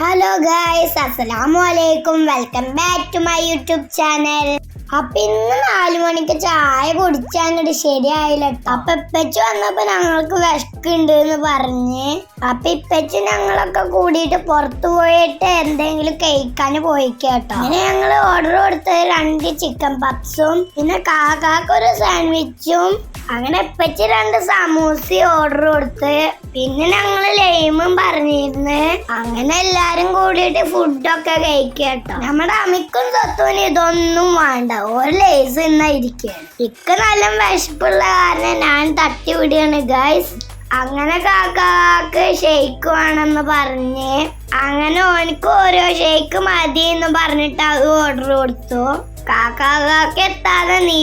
Hello guys അസ്സലാമു അലൈക്കും welcome back to my YouTube channel അപ്പൊ ഇന്ന് നാലു മണിക്ക് ചായ കുടിച്ചാങ്ങോട്ട് ശരിയായില്ല. അപ്പൊ ഇപ്പച്ചു വന്നപ്പോ ഞങ്ങൾക്ക് വിശക്കുണ്ട് എന്ന് പറഞ്ഞ്. അപ്പൊ ഇപ്പച്ചു ഞങ്ങളൊക്കെ കൂടിയിട്ട് പുറത്തു പോയിട്ട് എന്തെങ്കിലും കഴിക്കാൻ പോയി കേട്ടോ അങ്ങനെ ഞങ്ങൾ ഓർഡർ കൊടുത്തത് രണ്ട് ചിക്കൻ പപ്സും പിന്നെ കാക്കാക്കൊരു സാൻഡ്വിച്ചും അങ്ങനെ ഇപ്പച്ചി രണ്ട് സമൂസ ഓർഡർ കൊടുത്ത് പിന്നെ ഞങ്ങൾ ലൈമും പറഞ്ഞിരുന്ന്. അങ്ങനെ എല്ലാരും കൂടിയിട്ട് ഫുഡൊക്കെ കഴിക്കട്ടോ നമ്മുടെ അമിക്കും സ്വത്തുവിന് ഇതൊന്നും വേണ്ട. ഒരു ലേസ് ഇന്നായിരിക്കുകയാണ് ഇക്ക നല്ല വിശപ്പുള്ള കാരണം ഞാൻ തട്ടി വിടുകയാണ് ഗൈസ് അങ്ങനെ കാക്കാക്ക് ഷെയ്ക്ക് വേണമെന്ന് പറഞ്ഞ് അങ്ങനെ ഓനക്ക് ഓരോ ഷെയ്ക്ക് മതി എന്ന് പറഞ്ഞിട്ട് അത് ഓർഡർ കൊടുത്തു. കാക്കാക്ക് എത്താതെ നീ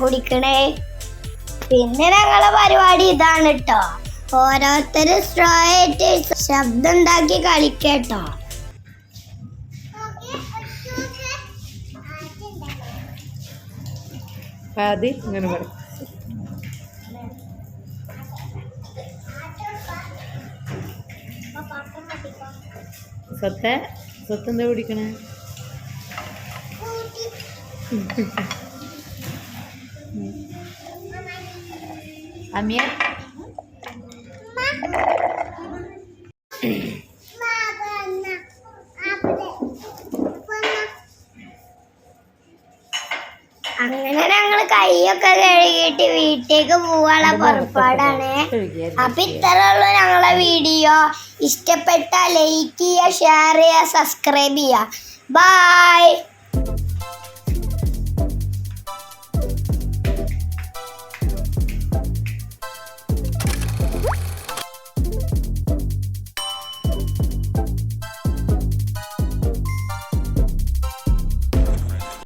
കുടിക്കണേ? പിന്നെ ഞങ്ങളെ പരിപാടി ഇതാണ് കേട്ടോ ഓരോരുത്തര് സ്ട്രോ ശബ്ദം ഉണ്ടാക്കി കളിക്കട്ടോ ആദ്യ ഇങ്ങനെ പറ. സ്വത്ത എന്താ അമ്മിയ അങ്ങനെ ഞങ്ങൾ കൈയൊക്കെ കഴുകിയിട്ട് വീട്ടിലേക്ക് പോവാനുള്ള പുറപ്പാടാണ്. അപ്പൊ ഇത്രയുള്ള ഞങ്ങളെ വീഡിയോ. ഇഷ്ടപ്പെട്ട ലൈക്ക് ചെയ്യുക ഷെയർ ചെയ്യുക സബ്സ്ക്രൈബ് ചെയ്യുക. ബൈ